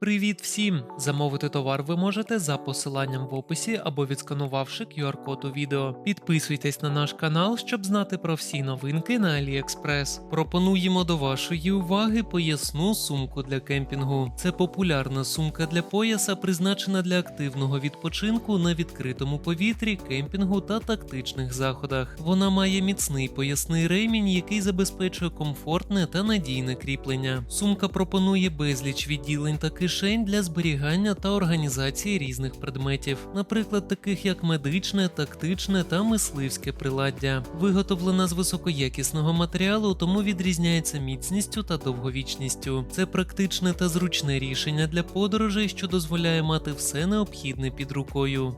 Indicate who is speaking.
Speaker 1: Привіт всім! Замовити товар ви можете за посиланням в описі або відсканувавши QR-код у відео. Підписуйтесь на наш канал, щоб знати про всі новинки на AliExpress. Пропонуємо до вашої уваги поясну сумку для кемпінгу. Це популярна сумка для пояса, призначена для активного відпочинку на відкритому повітрі, кемпінгу та тактичних заходах. Вона має міцний поясний ремінь, який забезпечує комфортне та надійне кріплення. Сумка пропонує безліч відділень та кишень для зберігання та організації різних предметів, наприклад, таких як медичне, тактичне та мисливське приладдя. Виготовлена з високоякісного матеріалу, тому відрізняється міцністю та довговічністю. Це практичне та зручне рішення для подорожей, що дозволяє мати все необхідне під рукою.